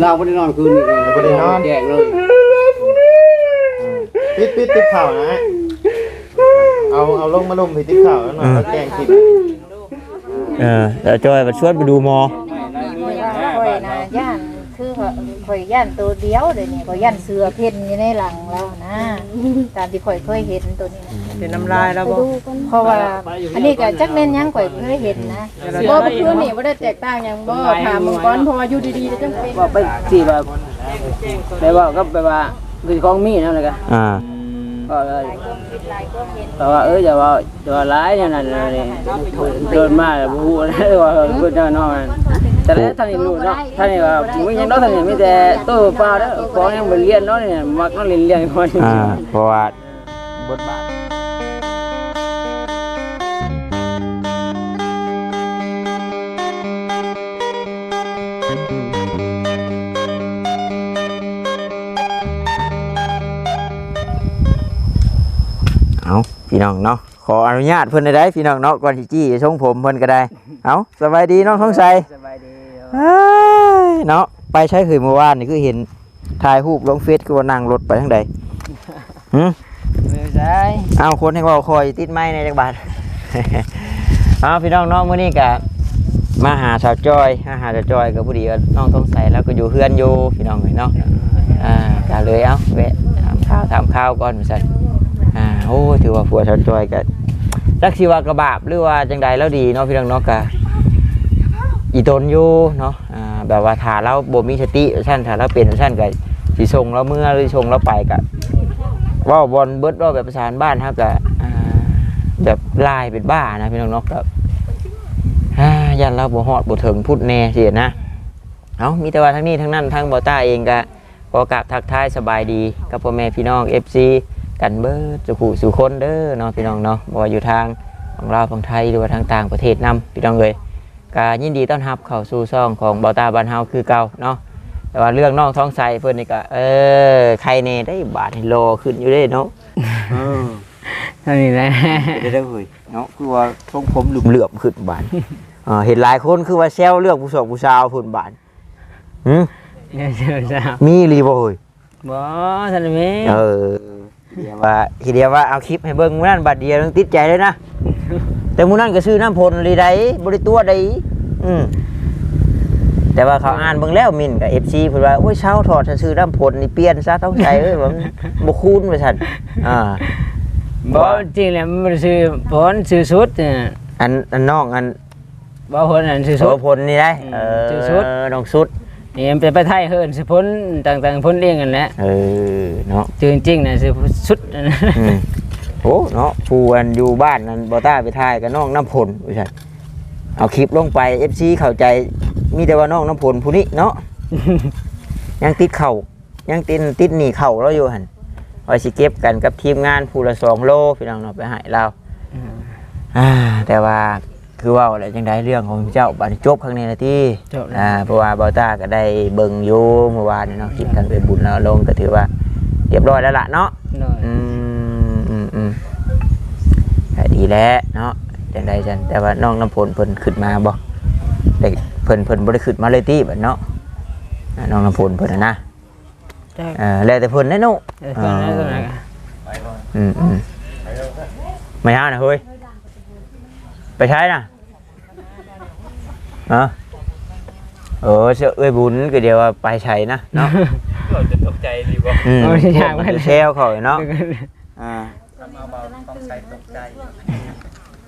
เราไม่ได้นอนคืนนี้เลยบ่ได้นอน แจกเลยปิดปิดติดข่าวนะเอาเอาลงมาลงไปติดข่าวแล้วหน่อยแล้วแกงคิดเออแล้วจอยมาชวนไปดูหมอ ข่อยว่าข่อยนะย่านคือข่อยย่านตัวเดียวเดี๋ยวนี้ข่อยย่านเสือเพ่นอยู่ในหลังเรานะ ตามที่ข่อยเคยเห็น ตัวนี้นะเป็นน้ำลายแล้วบ่เพราะว่า อันนี้ก็จักแม่นหยังข่อยเคยเห็นนะบ่เมื่อคืนนี่บ่ได้แตกต่างหยังบ่ถามมึงก่อนเพราะว่าอยู่ดีๆแล้วจังเป็นว่าไปสิแบบแปลว่าก็แปลว่าคือของมีนั่นแหละก็อ่า ก็เลยแต่ว่าเออจะว่าจะว่าร้ายอย่างนั้นเลยเดินมาแล้วบ่ฮู้นะว่าเพิ่นจะนอนแต่แล้วท่านนี่รู้เนาะท่านนี่ว่ามึงยังเนาะท่านนี่มีแต่ตู้เปล่าเด้อของยังบ่เรียนเนาะนี่มักเนาะเรียนเรียนคนอ่า เพราะว่า บทบาทเอาพี่น้องเนาะขออนุญาตเพิ่นได้ได้พี่น้องเนาะก่อนที่จี้จะชงผมเพิ่นก็ได้ เอาสบายดีน้องท้องใสสบายดีเอ้ยเนาะไปใช้เคยเมื่อวานนี่คือเห็นถ่ายรูปลงเฟซคือว่านั่งรถไปทางใดหืม ไม่ใช่เอาคนให้เว่าคอยติดไม้ในจักบาทเอาพี่น้องน้องมื้อนี้ก็มาหาสาวจอยมาหาสาวจอยกับผู้ดีน้องทองใส่แล้วก็อยู่เฮือนอยู่พี่น้องเลยเนาะอ่าก็เลยเอาแวะถามข้าวถามข้าวก่อนว่าซั่นอ่าโอ้ถือว่าผัวสาวจอยก็จักสิว่ากระบาบหรือว่าจังใดแล้วดีเนาะพี่น้องเนาะก็อีตนอยู่เนาะอ่าแบบว่าถ้าเราบ่มีสติซั่นถ้าเราเป็นซั่นก็สิส่งเราเมื่อหรือส่งเราไปก็เว่าบอลเบิร์ดว่าแบบภาษาบ้านครับแต่แบบลายเป็นบ้านะพี่น้องนกแบบยันเราบ่ฮอดบ่ถึงพูดแน่เสียนะเอามีแต่ว่าทั้งนี้ทั้งนั้นทั้งบอต้าเองก็ขอกราบทักทายสบายดีกับพ่อแม่พี่น้อง FC กันเบิร์ดสุขุสุคนเด้อเนาะพี่น้องเนาะบ่อยู่ทางของเราวฝั่งไทยหรือว่าทางต่างประเทศนํพี่น้องเลยก็ยินดีต้อนรับเข้าสู่ซ่องของบอต้าบ้านเฮาคือเก่าเนาะ แต่ว่าเรื่องน้องท้องใสเพิ่นนี่ก็เออใครเน่ได้บาทให้โลขึ้นอยู่ได้เนาะท่านนี่แหละได้ได้เฮ้ยเนาะคือว่าทรงผมเหลื่อมๆขึ้นบานอ่าเห็นหลายคนคือว่าแซวเรื่องผู้สาวผู้สาวพุ่นบานหืมเดี๋ยวเดี๋ยวจะมีรีบ่เฮ้ยบ่ท่านแม่เออเดี๋ยวว่าทีเดียวว่าเอาคลิปให้เบิ่งมื้อนั้นบัดเดียวนึงติดใจเลยนะแต่มื้อนั้นก็ซื้อน้ำพลลีได้บ่ได้ตัวใดอืม แต่ว่าเขาอ่านเบิ่งแล้วมินกับ FC เพิ่นว่าโอ้ยเช้าถอดถ้าซื้อน้ำพลนี่เปลี่ยนซะต้องใจเอ้ยว่ามันบ่คูณว่าซั่นอ่าบ่จริงแล้วมันซื้อผลซื้อสุดเนี่ยอันอันน้องอันบ่ผลอันซื้อโสสุดพลนี่ได้อืมเอชื่อชุดอน้องสุดนี่มันเป็นไปไทยเฮินซื้อผลต่างๆผลเองกันแหละเออเนาะจริงจริงๆน่ะซื้อสุดอันนั้นอืมโอ้เนาะผู้อันอยู่บ้านนั้นบอต้าไปถ่ายกับน้องน้ำพลไม่ใช่เอาคลิปลงไป FC เข้าใจ มีแต่ว่าน้องน้ำพลผู้นี้เนาะ ยังติดเข่ายังติดติดหนีเข่าเราอยู่หันไว้สิเก็บกันกับทีมงานผู้ละสองโลพี่น้องเนาะไปใหายเราอ่าแต่ว่าคือว่าอะไรจังไดเรื่องของเจ้าบัดนจบครั้งนี้นะที่จบแล้ว อ่าเพราะว่าบอต้าก็ได้เบิ่งอยู่เมื่อวานนี่เนาะคลิปทางไปบุญแล้วลงก็ถือว่าเรียบร้อยแล้วล่ะเนาะหน่อยอืมอืมอืมก็ดีแล้วเนาะจังไดจันแต่ว่าน้องน้ำพลเพิ่นขึ้นมาบ่แต่ เพิ่นเพิ่นบ่ได้ขึ้นมาเลยติบัดเนาะอ่าน้องน้ำพลเพิ่นน่ะนะได้เออแล้วแต่เพิ่นได้เนาะเออคนนั้นคนนั้นก็อืมอืมไม่เอานะเฮ้ยไปใช้น่ะเนาะเออเสื้อเอ้ยบุญก็เดียวว่าไปใช้นะเนาะจะตกใจดีบ่อืมเอาที่ยากมัไว้นเลยเชลเขาเนาะอ่า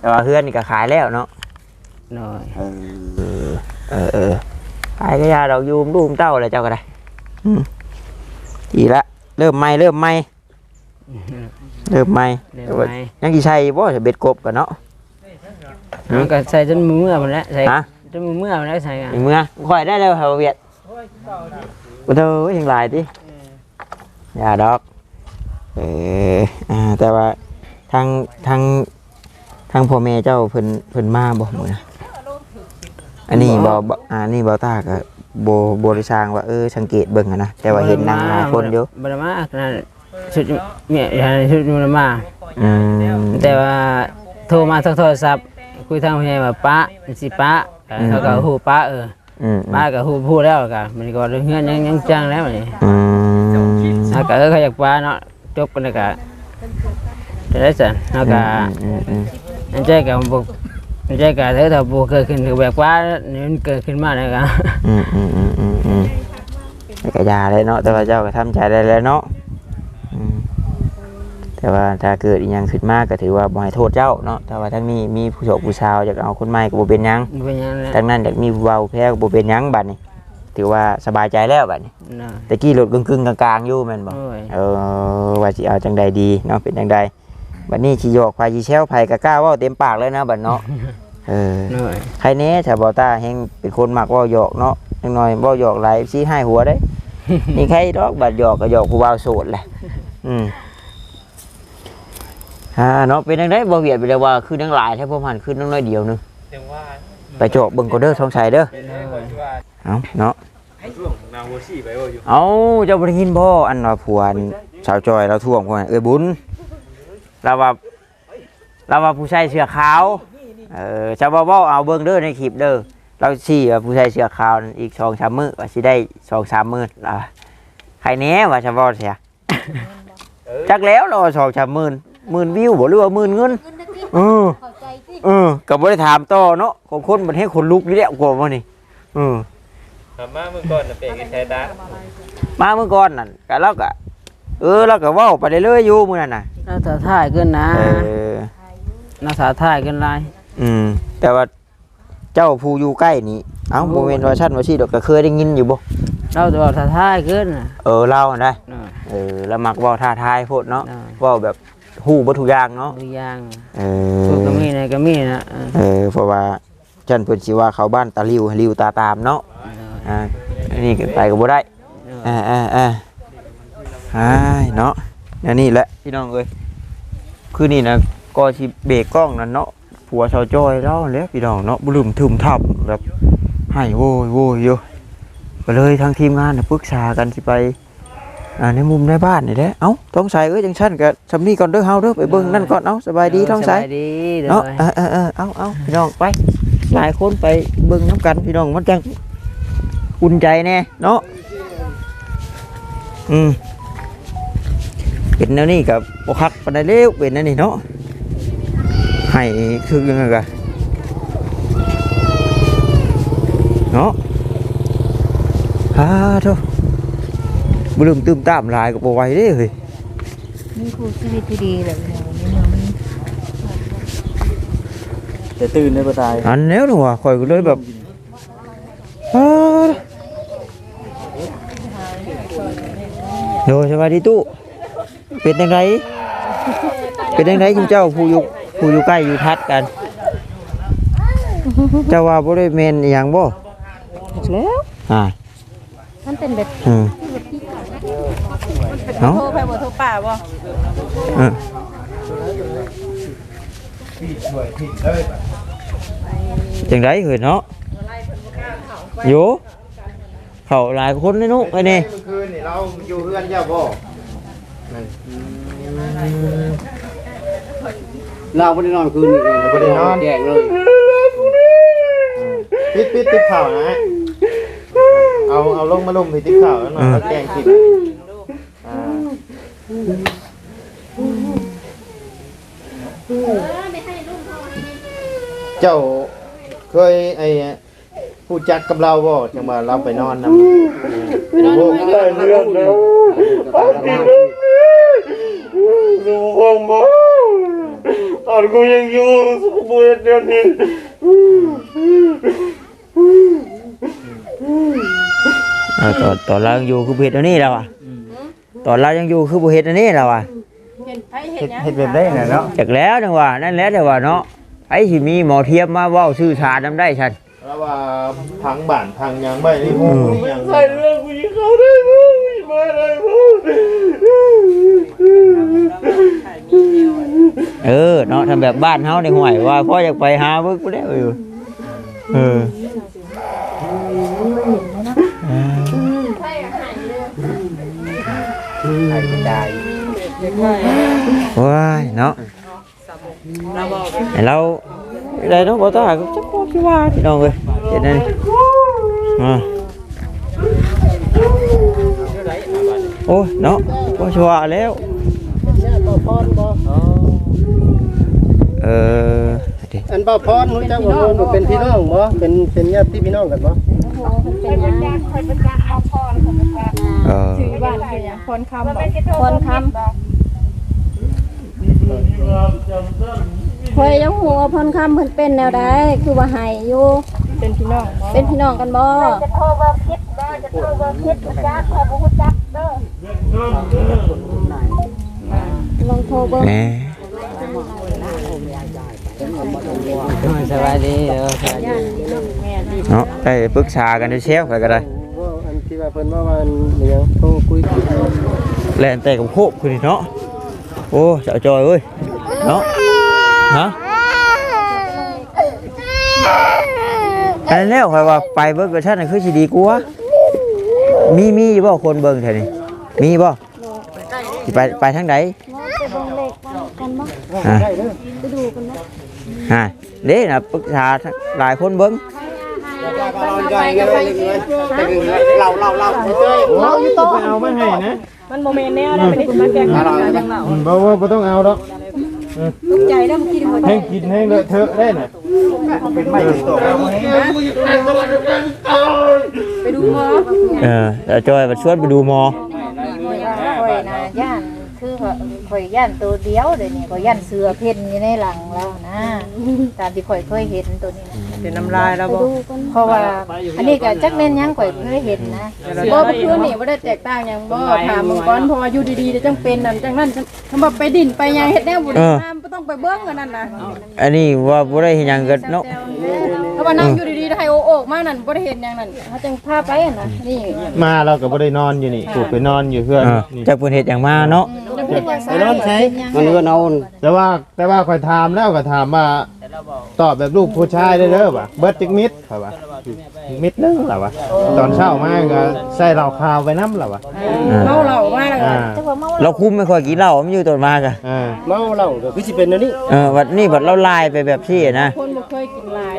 แต่ว่าเพื่อนนี่ก็ขายแล้วเนาะ หน่อยเออเออเออขายก็ยาดอกยูมรูมเต้าอะไรเจ้าก็ได้อืมดีละ เริ่มใหม่เริ่มใหม่เริ่มใหม่เดี๋ยวไหมยังกี่ชัยบ่จะเบ็ดกบกันเนาะมันก็ใส่จนมือเมื่อมันแล้วใส่ฮะจนมือเมื่อมันแล้วใส่กันอีกเมื่อข่อยได้แล้วเหรอเวียดกูเธอยังหลายดิอย่าดอกเอออ่าแต่ว่าทางทางทางพ่อแม่เจ้าเพิ่นเพิ่นมาบ่มื้อนะ อันนี้บ่บ่อ่านี่บ่ตาก็บ่บ่ได้สร้างว่าเออสังเกตเบิ่งอะนะแต่ว่าเห็นนางหลายคนอยู่บรมาขนาดชุดเนี่ยชุดบรมาอืมแต่ว่าโทรมาทางโทรศัพท์คุยทางผู้ใหญ่ว่าป้าสิป้าเออเขาก็ฮู้ป้าเอออืมมาก็ฮู้พูดแล้วก็มันก็เฮือนยังยังจังแล้วนี่อืมแล้วก็เออเขาอยากปลาเนาะจบกันแล้วก็จะได้สั่นแล้วก็อืมอืมอันใจก็บ่ อันใจก็ถ้าถ้าบ่เกิดขึ้นก็แบบว่านี่มันเกิดขึ้นมาแล้วก็อืมอืมอืมอืมอืมแต่ก็ยาเลยเนาะแต่ว่าเจ้าก็ทำใจได้แล้วเนาะอืมแต่ว่าถ้าเกิดอีหยังขึ้นมากก็ถือว่าบ่ให้โทษเจ้าเนาะแต่ว่าทั้งนี้มีผู้โชคผู้ชาวอยากเอาคนใหม่ก็บ่เป็นหยังเป็นหยังแล้วทั้งนั้นอยากมีเว้าแพ้ก็บ่เป็นหยังบัดนี้ ถือว่าสบายใจแล้วบัดนี้นาะตะกี้รถกึ่งๆกลางๆอยู่แม่นบ่โอ้ย เออว่าสิเอาจังใดดีเนาะเป็นจังใด บัดนี้สิโยกไผสิแซวไผก็กล้าเว้าเต็มปากเลยนะบัดเนาะ เออโอ้ยใครเน่ถ้าบอต้าแฮงเป็นคนมักเว่าหยอกเนาะจังหน่อยเว่าหยอกหลายซีให้หัวได้ นี่ใครดอกบัดหยอกก็หยอกผู้บ่าวโสดแหละ อืมอ่าเนาะเป็นจังไดบ่เวียดไปเลยว่าคือนังหลายแท้พวกมันคือนังน้อยเดียวนึงไปโจกเบิ่งก็เด้อสงสัยเด้อเอาเนาะเอาเจ้าบ่ได้ยินบ่อันว่าผัวอันสาวจอยเราท่วงพ่นเอ้ยบุญ เราว่าเราว่าผู้ชายเสื้อขาวเออชาวบ้านเอาเบิ่งเด้อในคลิปเด้อเราชี้ว่าผู้ชายเสื้อขาวนั่นอีกสองสามมื้อว่าสิได้สองสามมื้อล่ะใครแหน่ว่าชาวบ้านเสียจักแล้วเราสองสามหมื่นหมื่นวิวบ่หรือว่าหมื่นเงินเออเข้าใจสิเออก็บ่ได้ถามต่อเนาะของคนมันให้คนลุกนี่แหละกว่าบ่นี่เออทำมาเมื่อก่อนน่ะเป็นแค่ดามาเมื่อก่อนนั่นก็เราก็เออเราก็เว้าไปเรื่อยๆอยู่มื้อนั้นน่ะ น่าสาท่ายขึ้นนะเออน่าสาท่ายขึ้นหลาย อืม แต่ว่าเจ้าผู้อยู่ใกล้นี่เอ้าบ่แม่นว่าชั้นว่าซี่ดอกก็เคยได้ยินอยู่บ่เราจะว่าสาท่ายขึ้นน่ะเออเล่าหั่นได้เนาะเออแล้วมักเว่าท่าทายโพดเนาะเนาะเว่าแบบฮู้บ่ทุกอย่างเนาะตัวอย่างเอพวกก็อมีนะก็มีนะเออเออเพราะว่าจันเพิ่นสิว่าเขาบ้านตาลิวลิวตาตามเนาะอ่าอันนี้ก็ไปก็บ่ได้อ่าอ่าอ่าอ้ายเนาะ อันนี้แหละพี่น้องเอ้ยคือนี่นะก็สิเบรกกล้องนั่นเนาะผัวชาวจอยเล่าแหล้วพี่น้องเนาะบ่ลืมถึมทับแบบให้โวยโวยอยู่ก็เลยทางทีมงานน่ะปรึกษากันสิไปอ่าในมุมในบ้านนี่แหละเอ้าท้องใสเอ้ยจังชั้นกับสำนีก่อนเด้อเฮาเด้อไปเบิ่งนั่นก่อนเอ้าสบายดีท้องใสสบายดีเด้อเนาะเออเออเออเอาเอาพี่น้องไปหลายคนไปเบิ่งน้ำกันพี่น้องมันจังอุ่นใจแน่เนาะอืม เป็นแนวนี้กับบ่คักปานใดเร็วเป็นแนวนี้เนาะให้คือยังไงกะเนาะฮ่าโธ่บ่ลืมตื้มตามหลายก็บ่ไหวเด้เฮ้ยมีครูชีวิตที่ดีเลยเนาะนี่มันจะตื่นได้บ่ตายอันแล้วหนูอะข่อยก็เลยแบบอ้าวโดยสวัสดีตู้ เป็นยังไงเป็นยังไงคุณเจ้าผู้อยู่ผู้อยู่ใกล้อยู่ทัดกัน เจ้าว่าบ่ได้เมนอหย่างบ่แล้วอ่ามันเป็นแบบอืมเนาะโทรไปบ่โทรป่าบ่เออจังไดเฮ้ยเนาะโยเขาหลายคนเลยเนุไอ้นี่ เมื่อคืนนี่เราอยู่เพื่อนเจ้าบ่นั่น เราไม่ได้นอนคืนนี้เลยบ่ได้นอน แจกเลยปิดปิดติดข่าวนะ เอาเอาลงมาลงไปติดข่าวแล้วหน่อยแล้วแกล้งคิดอ่าเจ้าเคยไอ้ผู้จักกับเราบ่จังว่าเราไปนอนนำไปนอนด้วยกันเรื่องเด้อดูคง บ่ตอนกูยังอยู่สุขบุญเดือนนี้เออตอนตอนเรายังอยู่คือบ่เฮ็ดอันนี้แล้วอะตอนเรายังอยู่คือบ่เฮ็ดอันนี้แล้วอะเห็นไผเห็เฮ็ดหยังเฮ็ดแบบได้น่ะเนาะจากแล้วจังว่านั่นแหละแต่ว่าเนาะไอ้สิมีหมอเทียมมาเว้าชื่อชานํได้ฉันแล้วว่าพังบ้านพังหยังไว้นี่ฮู้หยัง ใส่เรื่องกูยิงเขาได้บ่ไม่ มาได้บ่เออเนาะทำแบบบ้านเฮาในห้วยว่าพ่ออยากไปหาเบิ่งกูได้อยู่เออว้ายเนาะเราไรเนาะบ่ต้องหาก็จักว่าสิว่าพี่น้องเอ้ยเฮ็ดนั่นอ่า โอ้ยเนาะบ่ชัวร์แล้วเออเดี๋ยวอันบ่พรรู้จักบ่บ่เป็นพี่น้องบ่เป็นเป็นญาติพี่น้องกันบ่เออชื่อบ้านคือหยังพรคำบ่คนคำคอยยังหัวาเพ่นคำเพิ่นเป็นแนวใดคือว่าใหายอยู่เป็นพี่น้องบ่เป็นพี่น้องกันบ่ ลองโทรเบิ่งแหมสบายดีเออสบายดีเนาะได้ปรึกษากันด้วยเชฟไปก็ได้ว่าอันที่ว่าเพิ่นว่าวันอิหยังโทรคุยกันแล่นแต่กับโคบคือเนาะโอ้เจ้าจอยเอ้ยเนาะฮะอันนั้นแล้วค่อยว่าไปเบิ่งกับฉันน่ะคือสิดีกว่า มีมีอยู่บ่คนเบิ่งแถวนี้มีบ่สิไปไปทางใดไปเบิ่งเลขกันบ่อ่าไปดูกันบ่ฮะเด้น่ะปรึกษาหลายคนเบิ่งเราเราเราเจ้ยเราอยู่โต๊ะเอามาให้นะมันบ่แม่นแนวนะไม่ได้มาแกล้งกันจังเล่าอืมบ่ว่าบ่ต้องเอาดอก ตกใจแล้วเมื่อกี้นี่ให้กินให้เลอะเทอะได้น่ะไปดูหมอเออเจ้าจอยมาชวนไปดูหมอข่อยนะย่านคือ ข่อยย่านตัวเดียวเดี๋ยวนี้ข่อยย่านเสือเพ่นอยู่ในหลังแล้วนะ ตามที่ข่อยเคยเห็นตัวนี้นะเป็นน้ำลายแล้วไปบ่ดูกันเพราะว่าอันนี้ก็จักแม่นหยังข่อยเคยเห็นนะบ่เมื่อคืนนี่บ่ได้แตกต่างหยังบ่ถามมึงก่อนเพราะว่าอยู่ดีๆจะจังเป็นนั่นจังนั้นคำว่าไปดินไปหยังเฮ็ดแนวบ่ดีห้ามบ่ต้องไปเบิ่งกันนั่นน่ะอันนี้ว่าบ่ได้เห็นหยังกันเนาะถ้าว่านั่งอยู่ดีๆให้โอโอกมานั่นบ่ได้เห็นหยังนั่นเขาจังพาไปอะนะนี่มาเราก็บ่ได้นอนอยู่นี่ถูกไปนอนอยู่เพื่อนเออนี่ จากเพิ่นเฮ็ดหยังมาเนาะจังเฮ็ดจัง ไปนอนใช้มันก็เอาแต่ว่าแต่ว่าคอยถามแล้วก็ถามว่าตอบแบบลูกผู้ชายได้เด้อป่ะเบิดจักมิดครับว่ามิดนึงเหรอวะตอนเช้ามาก็ใส่เหล้าขาวไปน้ำเหรอวะเมาเหล้ามาแล้วก็อ่าแต่ว่าเมาเราคุ้มไม่ค่อยกินเหล้ามันอยู่ตนมากอะเมาเหล้าก็คือสิเป็นอันนี้เออวันนี้บัดเราลายไปแบบที่นะคนบ่เคยกินลาย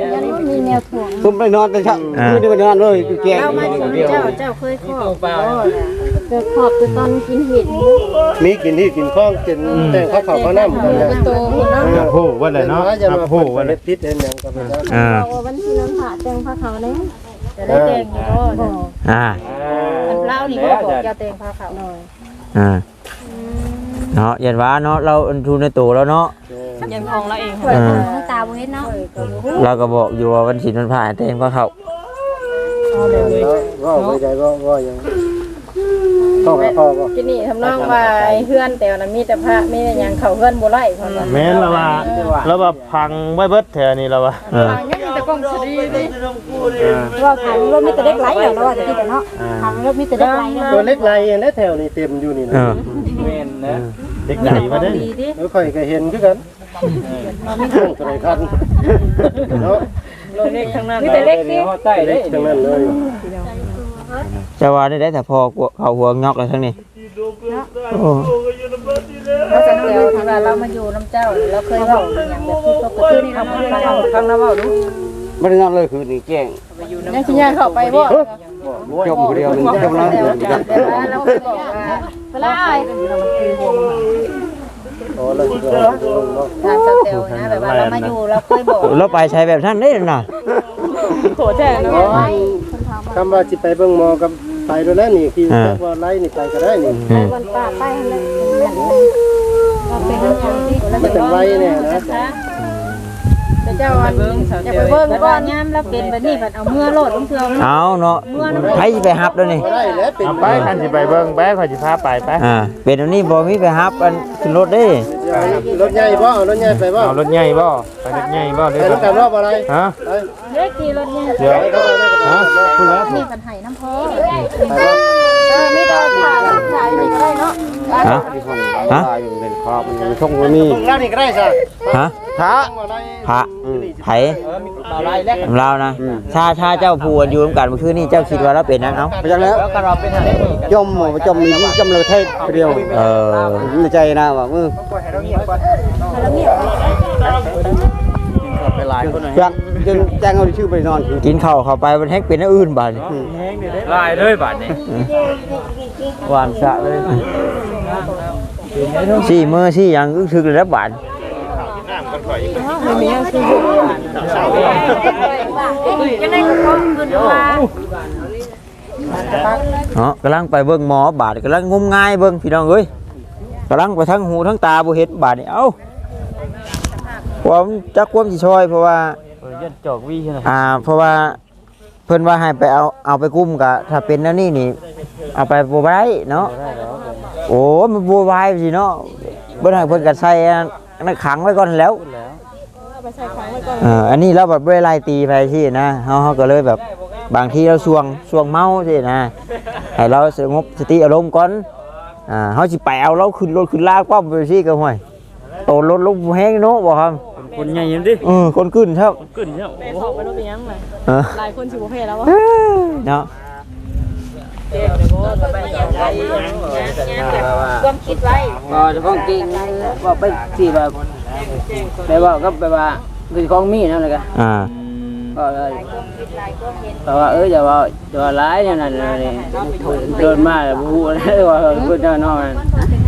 แนวถ่วงผมไปนอนแต่เช้าอ่าไม่ได้ไปนอนเลยแกงเจ้ามาอยู่เจ้าเจ้าเคยขอบบ่เกิดขอบคือตอนกินเห็ดนี่มีกินที่กินข้องกินแต่ข้าวขาวข้าวน้ำกันเป็นโตคนเนาะอับโหว่าเลยเนาะจะอัมาบโหพูดว่าว่าเลเล็ยดพิษเอ็นอย่างกับมันอ่าบอกว่าวันที่น้ำผ่าแตงผ้าขาวนี่จะได้แจ้งอยู่บ่บ่อ่าอันเล่านี่บ่บอกเจ้าเตงพาเขาอ่าเนาะยันว่าเนาะเราอันทุนในตัวแล้วเนาะ ยังของเราเองเออน้ำตาบ่เฮ็ดเนาะเราก็บอกอยู่ว่าวันศีลมันผ่านแต่งพระเขาก็ไม่ได้ก็ก็ยังข้าวข้าวก็กินนี่ทำนองว่าไอ้เฮือนแต่ว่านั้นมีแต่พระมีแต่หยังเขาเฮือนบ่ไล่เพิ่นว่าแม่นละว่าแล้วว่าพังไว้เบิดแถวนี้แล้วว่าเออ ยังมีแต่กล้องสดีดิว่าขังรถมีแต่เด็กไหลแล้วแล้วว่าจะคิดแต่เนาะขังรถมีแต่เด็กไหลแล้วตัวเล็กไรและแถวนี้เต็มอยู่นี่เอ นะอเด็กใหญ่มาเด้อดีดิแล้วค่อยก็เห็นคือกันตัวไหนคันเนาะเล็กทั้งนั้นมีแต่เล็กดิเล็กทั้งนั้นเลยจะว่าได้ได้แต่พอกลัวเขาหัวงอกแล้วทั้งนี้โอ้เพราะฉะนั้นแล้วที่ว่าเรามาอยู่น้ำเจ้าเราเคยเว้าอหย่างแบบที่ปกตินี่เราบ่ได้เว้าฟังแล้วเว้าดูไม่ได้นอนเลยคือนี่แจ้งยังสิย่างเข้าไปบ่จมคนเดียวนึงจมแล้วแต่ว่าเราเคยบอกว่า เวลาอ้ายโอ้แล้วก็ทางเจ้าเตลนะแบบว่าเรามาอยู่เราเคยบอกเราไปใช้แบบท่านได้น่ะโถแท้เนาะคำว่าจิไปเบิ่งหมอกับไปแล้วนะนี่คือว่าไล่นี่ไปก็ได้นี่อืมวันป้าไปนั่นแหละเราเป็นเรื่องที่เราไม่จังไว้เนี่ยนะแต่ เจ้าอันอย่าไปเบิ่เบิ่งงก่ก่ออนนยามเราเป็นแบบนี้บัดเอาเมื่อโลดต้องเทื่อมันเอาเนาะใครสิไปฮับแล้วนี่ได้แล้วเป็นเอาไปคันสิไปเบิ่งไปขอยสิพาไปไปอ่าเป็นอันนี้บ่มีไปฮับอันขึ้นรถเด้รถใหญ่บ่เอารถใหญ่ไปบ่เอารถใหญ่บ่ไปรถใหญ่บ่ไปเด้รอถกันรอบอะไรฮะเล็กกี่รถเนี่ยเดี๋ยวไปเข้าไปนั่นก็ฮะพูดแล้วมีปัญหาน้ำพอไปบ่เออมีแต่ผ่าขายนี่ก็ได้เนาะ ฮะฮะช่องนี้แล้วนี่ก็ได้ซะฮะพระพระไผของเรานะชาชาเจ้าผู้อันอยู่ร่วมกันเมื่อคืนนี้เจ้าคิดว่าเราเป็นนังเอาไปจังแล้วจมจมมีจมเลยเทศเดียวเออในใจนะว่ามือเหลายคนหน่อยจังจนแจ้งเอาชื่อไปนอน กินข้าวเข้าไปมันแฮกเป็นอันอื่นบาดนี้หลายเลยบาดนี้หวานสะเลย สี่มือสี่หยังอึกทึกเลยนะบาดยังไงก็พร้อมขึ้นมาเนาะกำลังไปเบิ่งหมอบาดกำลังงมงายเบิ่งพี่น้องเอ้ยกำลังไปทั้งหูทั้งตาบ่เห็นบาดนี่เอ้าความจักความสิช่วยเพราะว่าเออยันจอกวี่ใช่ไหมอ่าเพราะว่าเพิ่นว่าให้ไปเอาเอาไปกุ้มกะถ้าเป็นแนวนี้นี่เอาไปบ่ได้เนาะ โอ้ยมันบ่ไหวายสิเนาะเบิ่นให้เพิ่นก็ใส่อันนั้นขังไว้ก่อนแล้วไปใส่ขังไว้ก่อนเอ่ออันนี้เราแบบเวลาตีไปที่นะเฮาเฮาก็เลยแบบบางทีเราสวงสวงเมาสินะให้เราสงบสติอารมณ์ก่อนอ่าเฮาสิไปเอาเราขึ้นรถขึ้นลากป้อมไปสิก็ห่วยโตรถลงแห้งเนาะบ่ครับคนใหญ่ยังดิเออคนขึ้นครับ ขึ้นเนี่ยแม่เขาไปรู้เป็นยังไงเออ หลายคนสิบ่เพแล้ววะ เนาะ ความคิดไว้ก็จะพ้องจริงว่าไปที่แบบแปว่าก็แปว่าคือของมีนั่นเลยกันอ่าก็เลยแต่ว่าเอออย่าว่าอย่าว่าร้ายอย่างนั้นเลยเดินมาแล้วบูแล้วว่าเพื่นเจ้านองนั่น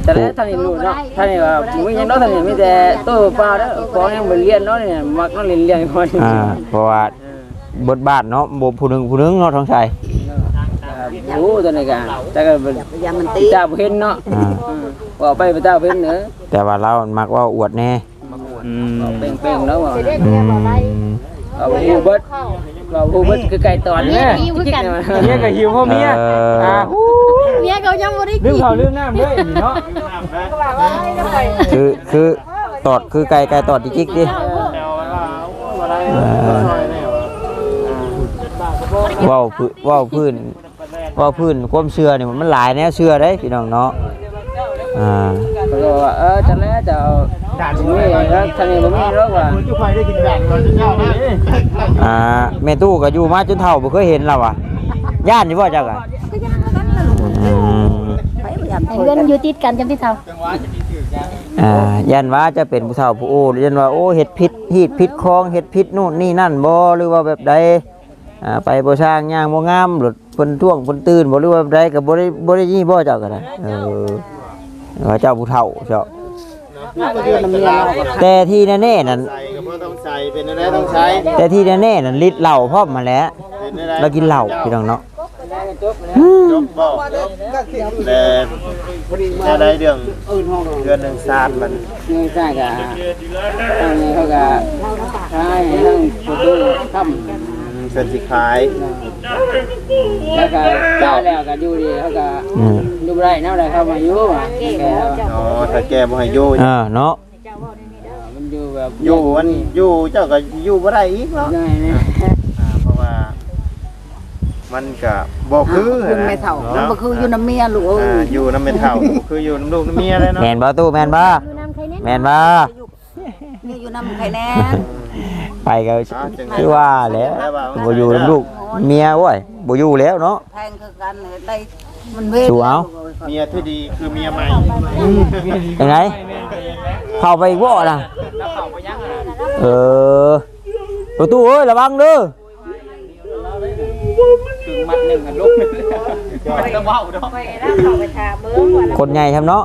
แต่แล้วท่านนี่รู้เนาะท่านนี่ว่าไม่ยังน้องท่านนี่มีแต่ตู้เปล่าแล้วของยังไปเรียนเนาะเนี่ยมักน้องเรียนเรียนคนอ่าเพราะว่าบทบาทเนาะบ่ผู้นึงผู้นึงเนาะท้องชัย รู้ตัวนี้กันแต่ก็ยามันตีเจ้าเพิ่นเนาะอ่าว่าไปพระเจ้าเพิ่นเนอะแต่ว่าเรามักว่าอวดแน่อืมเป่งๆแล้วว่าอืมเอาฮูเบิดเราฮูเบิดคือไก่ตอนเนี่ยเนี่ยเมียก็หิวพ่อเมียเออ่าอเมียเขายังบ่ได้ลืกิมนข้าวลืมน้ำด้วยเนาะคือคือตอดคือไก่ไก่ตอดจิกๆดิเออเว้าพื้นเว้าพื้น เว้าพื้นความเชื่อนี่มันหลายแนวเชื่อเด้พี่น้องเนาะอ่าก็ว่าเออจะแล้วจะเอานี่แล้วท่านนี่บ่มีหรอกว่าจุ๊บไปได้กินแบ่งก่อนจะเจ้านะอ่าแม่ตู้ก็อยู่มาจนเฒ่าบ่เคยเห็นแล้วอะย่านอยู่บ่เจ้าก็อืมเงินอยู่ติดกันจำที่เท่าอ่าย่านว่าจะเป็นผู้เฒ่าผู้โอ้ย่านว่าโอ้เฮ็ดผิดฮีดผิดคลองเฮ็ดผิดนู่นนี่นั่นบ่หรือว่าแบบใดอ่าไปบ่สร้างย่างบ่งามหลุด เพิ่นท่วงเพิ่นตื่นบ่หรือว่าแบบใดก็บ่ได้บ่ได้นี่บ่เจ้าก็ได้เออว่าเจ้าผู้เฒ่าเจ้าแต่ที่แน่ๆนั่นใส่ก็บ่ต้องใส่เป็นอะไรต้องใช้แต่ที่แน่ๆนั่นลิดเหล้าพร้อมมาแล้วเป็นอะไรแล้วกินเหล้าพี่น้องเนาะจบบ่แต่จะได้เรื่องเดือนหนึ่งซาดมันนี่ใช่กะอันนี้เขากะใช่ทั้งประตูค่ เป็นสิขายำแล้วก็จ้าแล้วก็อยู่ดีเขาก็อืมอยู่บ่ได้แนวใดเข้ามาอยู่อะแกแล้วอ๋อถ้าแกบ่ให้อยู่อ่าเนาะมันอยู่แบบอยู่มันอยู่เจ้าก็อยู่บ่ได้อีกเนาะยังไงเนี่ยอ่าเพราะว่า มันก็บ่คือนะไม่เท่ามันบ่คืออยู่น้ำเมียลูกอ่าอยู่น้ำไม่เท่าบ่คืออยู่น้ำลูกน้ำเมียเลยเนาะแม่นบ่ตู้แม่นบ่แม่นบ่นี่อยู่นำไข่แน่ ไปก็คือว่าแหล้วบ่อยู่นำลูกเมียโอ้ยบ่อยู่แล้วเนาะแพงคือกันได้มันเวสู้เอาเมียที่ดีคือเมียใหม่ยังไงเข้าไปอีกบ่ล่ะเออประตูเอ้ยระวังเด้อถึงมัดหนึ่งกันลุกมันก็เบาเนาะไปแล้วเข้าไปถามเบิ่งว่าคนใหญ่ครับเนาะ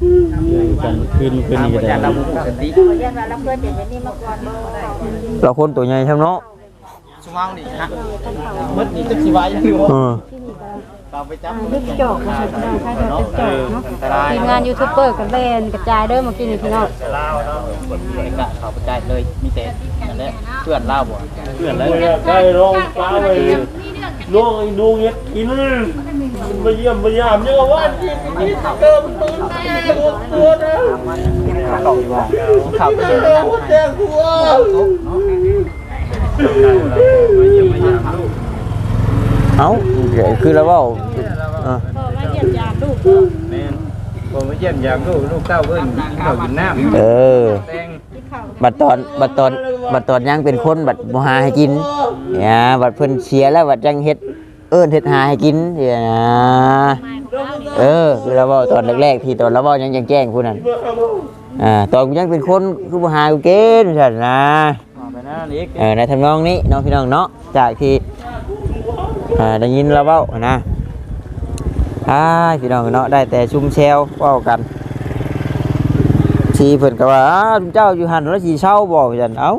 คืนคืนนี้ก็ได้เราสติเขายันว่าเราเคยเป็นแบบนี้มาก่อนบ่เราคนตัวใหญ่ครับเนาะสุมานี่ฮะมัดนี่จะสิวายังอยู่เออลูกจอกมาสุดได้ใช่ค่ะจอกเนาะอันตรายทีมงานยูทูบเบอร์กันเล่นกระจายเด้อเมื่อกี้นี่พี่น้องกะเขาไปจ่ายเลยมีแต่นั่นแหละเพื่อนเล่าบ่เพื่อนเลยได้ลงฟ้าไปลูกดูเงี้ยกิน มาเยี่ยมมายามยังว่าที่เติมปืนตัวตัวนะเขาอยู่ว่าเขาเติมแดงตัวเอ้าคือเราเว้าเออแม่นผมมาเยี่ยมยามลูกลูกเต้าเพิ่นกินข้าวกินน้ำเออบัดตอนบัดตอนบัดตอนยังเป็นคนบัดบ่หาให้กินเนี่ยบัดเพิ่นเสียแล้วบัดยังเฮ็ด เอิ้นเฮ็ดหาให้กินเดี๋ยวนะเออคือเราเว้าตอนแรกๆที่ตอนเราเว้ายังยังแจ้งผู้นั้นอ่าตอนกูยังเป็นคนคือบ่หากูเกณฑ์ซั่นนะไปนั่นอีกเออในทำนองนี้น้องพี่น้องเนาะจากที่อ่าได้ยินเราเว้านะอ้ายพี่น้องเนาะได้แต่ชุมแชวเว้ากันทีเพิ่นก็ว่าอ้าวเจ้าอยู่หันแล้วสิเช่าบ่จันเอ้า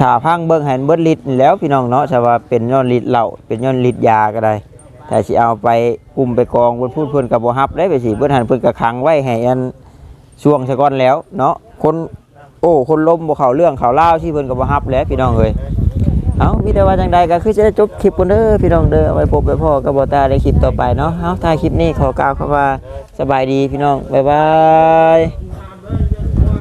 ถ้าพังเบิ่งให้มันเบิดลิตแล้วพี่น้องเนาะถ้าว่าเป็นย้อนลิตเหล้าเป็นย้อนลิตยาก็ได้แต่สิเอาไปกุ่มไปกองบนพูดเพิ่นก็บ่ฮับได้ไปสิเพิ่นหันเพิ่นก็ขังไว้ให้อันช่วงซะก่อนแล้วเนาะคนโอ้คนล้มบ่เข้าเรื่องเข้าเล่าที่เพิ่นก็บ่ฮับแล้วพี่น้องเอ้ยเอามีแต่ว่าจังใดก็คือจะได้จบคลิปกันเด้อพี่น้องเด้อไว้พบไว้พ่อกับบ่ตาในคลิปต่อไปเนาะเอาถ้าคลิปนี้ขอกล่าวคำว่าสบายดีพี่น้องบ๊ายบาย